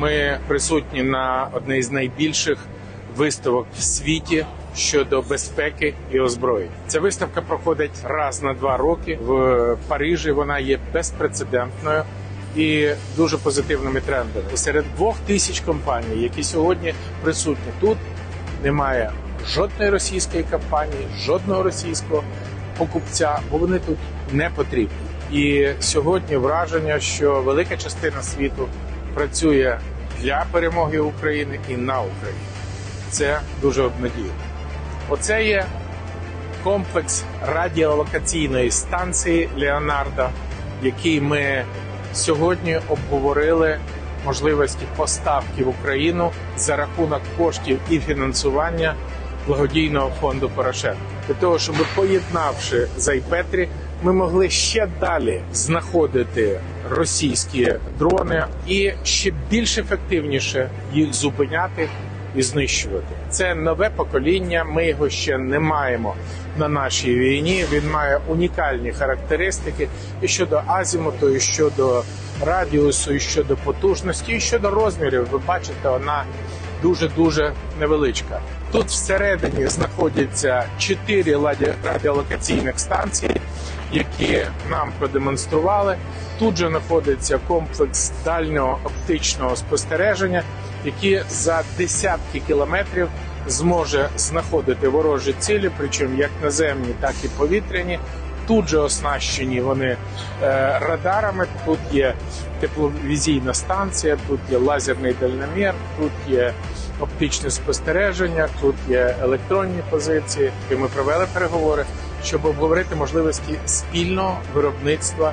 Ми присутні на одній з найбільших виставок в світі щодо безпеки і озброєнь. Ця виставка проходить раз на два роки в Парижі. Вона є безпрецедентною і дуже позитивними трендами. Серед двох тисяч компаній, які сьогодні присутні тут, немає жодної російської компанії, жодного російського покупця, бо вони тут не потрібні. І сьогодні враження, що велика частина світу працює для перемоги України і на Україні. Це дуже обнадійно. Оце є комплекс радіолокаційної станції Леонардо, який ми сьогодні обговорили можливості поставки в Україну за рахунок коштів і фінансування благодійного фонду Порошенка для того, щоб поєднавши Зайпетрі, ми могли ще далі знаходити російські дрони і ще більш ефективніше їх зупиняти і знищувати. Це нове покоління. Ми його ще не маємо на нашій війні. Він має унікальні характеристики і щодо азімуту, і щодо радіусу, і щодо потужності, і щодо розмірів. Ви бачите, вона дуже дуже невеличка. Тут всередині знаходяться чотири радіолокаційних станції, які нам продемонстрували. Тут же знаходиться комплекс дальнього оптичного спостереження, який за десятки кілометрів зможе знаходити ворожі цілі, причому як наземні, так і повітряні. Тут же оснащені вони е, радарами. Тут є тепловізійна станція, тут є лазерний дальномір, тут є оптичне спостереження, тут є електронні позиції. І ми провели переговори, щоб обговорити можливості спільного виробництва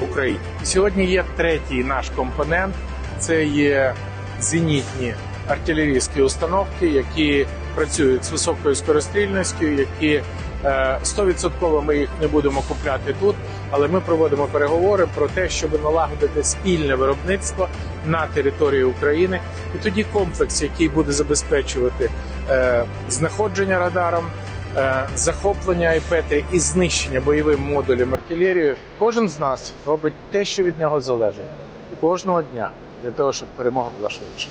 в Україні. Сьогодні є третій наш компонент. Це є зенітні артилерійські установки, які працюють з високою скорострільністю, які е, 100% ми їх не будемо купляти тут, але ми проводимо переговори про те, щоб налагодити спільне виробництво на території України, і тоді комплекс, який буде забезпечувати е, знаходження радаром, е, захоплення іпети і знищення бойовим модулем артилерію кожен з нас робить те, що від нього залежить, кожного дня для того, щоб перемога була швидше.